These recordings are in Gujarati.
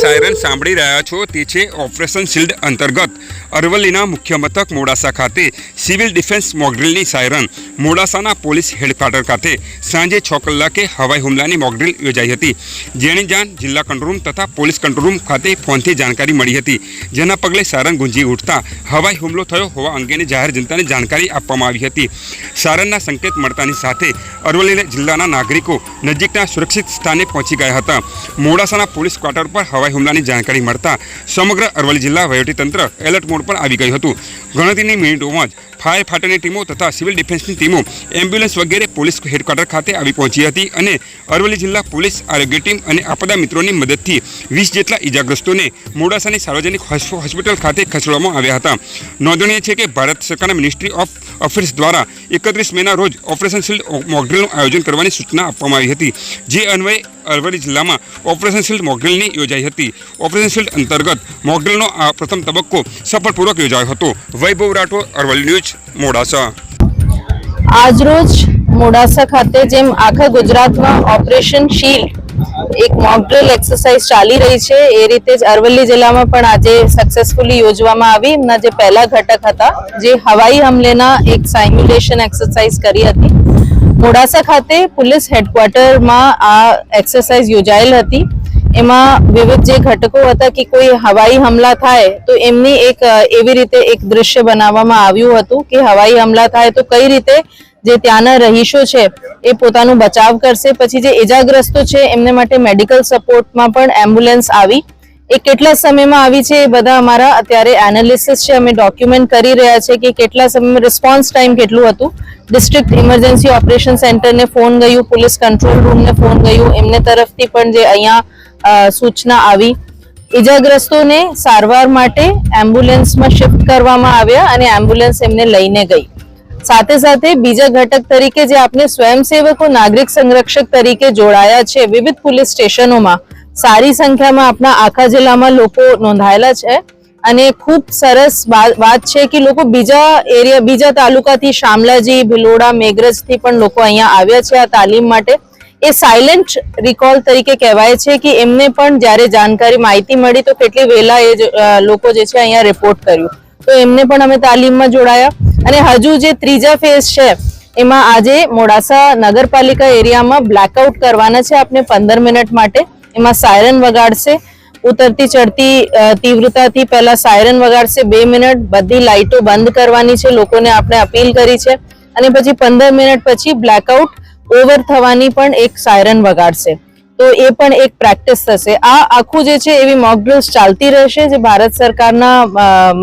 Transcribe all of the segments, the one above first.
સાયરન સાંભળી રહ્યા છો તે છે ઓપરેશન શિલ્ડ અંતર્ગત. અરવલ્લીના મુખ્ય મથક મોડાસા ખાતે સિવિલ ડિફેન્સ મોકડ્રીલની સાયરન. મોડાસાના પોલીસ હેડક્વાર્ટર ખાતે સાંજે છ કલાકે હવાઈ હુમલાની મોકડ્રીલ યોજાઈ હતી. જેની જાણ જિલ્લા કંટ્રોલ રૂમ તથા પોલીસ કંટ્રોલ રૂમ ખાતે ફોનથી જાણકારી મળી હતી. જેના પગલે સાયરન ગુંજી ઉઠતા હવાઈ હુમલો થયો હોવા અંગેની જાહેર જનતાને જાણકારી આપવામાં આવી હતી. સાયરનના સંકેત મળતાની સાથે અરવલ્લી જિલ્લાના નાગરિકો નજીકના સુરક્ષિત સ્થાને પહોંચી ગયા હતા. મોડાસાના પોલીસ ક્વાર્ટર પર હવાઈ હુમલાની જાણકારી મળતા સમગ્ર અરવલ્લી જિલ્લા વહીવટીતંત્ર એલર્ટ મોડ પર આવી ગયું હતું. ગણતરીની મિનિટોમાં જ ફાયર ફાઈટરની ટીમો તથા સિવિલ ડિફેન્સની ટીમો એમ્બ્યુલન્સ વગેરે પોલીસ હેડક્વાર્ટર ખાતે આવી પહોંચી હતી અને અરવલ્લી જિલ્લા પોલીસ આરોગ્ય ટીમ અને આપદા મિત્રોની મદદથી વીસ જેટલા ઇજાગ્રસ્તોને મોડાસાની સાર્વજનિક હોસ્પિટલ ખાતે ખસેડવામાં આવ્યા હતા. નોંધનીય છે કે ભારત સરકારના મિનિસ્ટ્રી ઓફ અફેર્સ દ્વારા એકત્રીસ મેના રોજ ઓપરેશન શિલ્ડ મોકડ્રીલનું આયોજન કરવાની સૂચના આપવામાં આવી હતી. જે અન્વયે અરવલ્લી જિલ્લામાં ઓપરેશન શિલ્ડ મોકડ્રીલની યોજાઈ હતી. ઓપરેશન શિલ્ડ અંતર્ગત મોકડ્રીલનો આ પ્રથમ તબક્કો સફળપૂર્વક યોજાયો હતો. વૈભવ રાઠોડ, અરવલ્લી ન્યૂઝ, મોડાસા. આજરોજ મોડાસા ખાતે જેમ આખા ગુજરાતમાં ઓપરેશન શિલ્ડ એક મોકડ્રીલ એક્સરસાઇઝ ચાલી રહી છે, એ રીતે જ અરવલ્લી જિલ્લામાં પણ આજે સક્સેસફુલી યોજવામાં આવી. એમના જે પહેલા ઘટક હતા, જે હવાઈ હમલેના એક સાઇમ્યુલેશન એક્સરસાઇઝ કરી હતી. મોડાસા ખાતે પોલીસ હેડક્વાર્ટરમાં આ એક્સરસાઇઝ યોજાયેલ હતી. એમાં વિવિધ જે ઘટકો હતા કે કોઈ હવાઈ હમલા થાય તો એમની એક એવી રીતે એક દૃશ્ય બનાવવામાં આવ્યું હતું કે હવાઈ હમલા થાય તો કઈ રીતે જે ત્યાંના રહીશો છે એ પોતાનું બચાવ કરશે. પછી જે ઇજાગ્રસ્તો છે એમને માટે મેડિકલ સપોર્ટમાં પણ એમ્બ્યુલન્સ આવી. એ કેટલા સમયમાં આવી છે એ બધા અમારા અત્યારે એનાલિસિસ છે. અમે ડોક્યુમેન્ટ કરી રહ્યા છે કે કેટલા સમયમાં રિસ્પોન્સ ટાઈમ કેટલું હતું. ડિસ્ટ્રિક્ટ ઇમરજન્સી ઓપરેશન સેન્ટરને ફોન ગયું પોલીસ કંટ્રોલ રૂમને ફોન ગયું, એમને તરફથી પણ જે અહીંયા સૂચના આવી. ઇજાગ્રસ્તોને સારવાર માટે એમ્બ્યુલન્સમાં શિફ્ટ કરવામાં આવ્યા અને એમ્બ્યુલન્સ એમને લઈને ગઈ. સાથે સાથે બીજા ઘટક તરીકે જે આપણે સ્વયંસેવકો, નાગરિક સંરક્ષક તરીકે જોડાયા છે, વિવિધ પોલીસ સ્ટેશનોમાં સારી સંખ્યામાં આપણા આખા જિલ્લામાં લોકો નોંધાયેલા છે. અને ખૂબ સરસ વાત છે કે લોકો બીજા એરિયા, બીજા તાલુકાથી શામલાજી, ભિલોડા, મેઘરજથી પણ લોકો અહીંયા આવ્યા છે આ તાલીમ માટે. એ સાયલેન્ટ રિકોલ તરીકે કહેવાય છે કે એમને પણ જ્યારે જાણકારી માહિતી મળી તો કેટલી વહેલા એ લોકો જે છે અહીંયા રિપોર્ટ કર્યું. તો એમને પણ અમે તાલીમમાં જોડાયા. અને હજુ જે ત્રીજા ફેઝ છે, એમાં આજે મોડાસા નગરપાલિકા એરિયામાં બ્લેકઆઉટ કરવાના છે આપણે પંદર મિનિટ માટે. એમાં સાયરન વગાડશે. ઉતરતી, ચડતી તીવ્રતાથી પહેલા સાયરન વગાડશે, બે મિનિટ બધી લાઇટો બંધ કરવાની છે, લોકોને આપણે અપીલ કરી છે. અને પછી પંદર મિનિટ પછી બ્લેકઆઉટ ઓવર થવાની પણ એક સાયરન વગાડશે. તો એ પણ એક પ્રેક્ટિસ થશે. આ આખું જે છે, એવી મોક ચાલતી રહેશે, જે ભારત સરકારના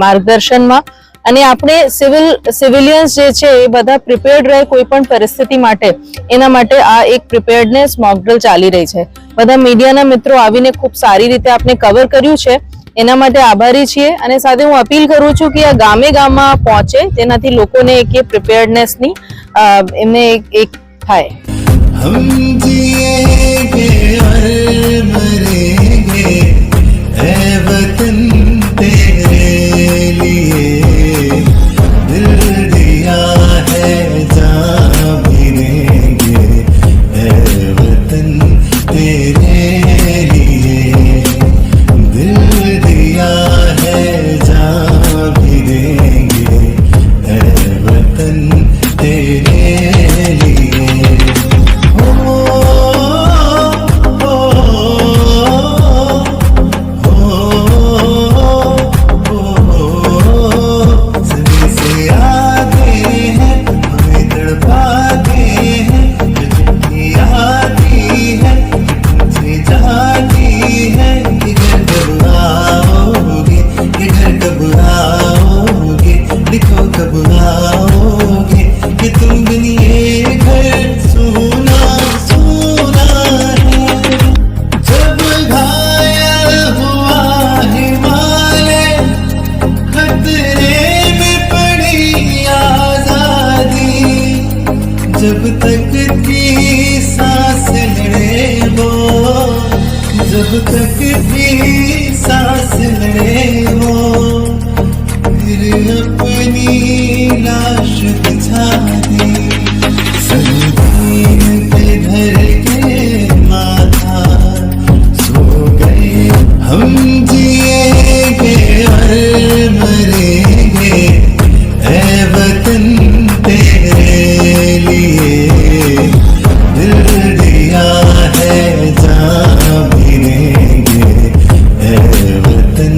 માર્ગદર્શનમાં અને આપણે સિવિલ સિવિલિયન્સ જે છે એ બધા પ્રિપેર્ડ રહે કોઈ પણ પરિસ્થિતિ માટે એના માટે આ એક પ્રિપેર્ડનેસ મોક ડ્રિલ ચાલી રહી છે બધા મીડિયાના મિત્રો આવીને ખૂબ સારી રીતે આપણે કવર કર્યું છે એના માટે આભારી છીએ અને સાથે હું અપીલ કરું છું કે આ ગામે ગામમાં પહોંચે જેનાથી લોકોને એક એ પ્રિપેર્ડનેસની અ, એમને એક એક થાય हम जिएंगे और मरेंगे ऐ वतन तेरे जब तक थी सांस लड़े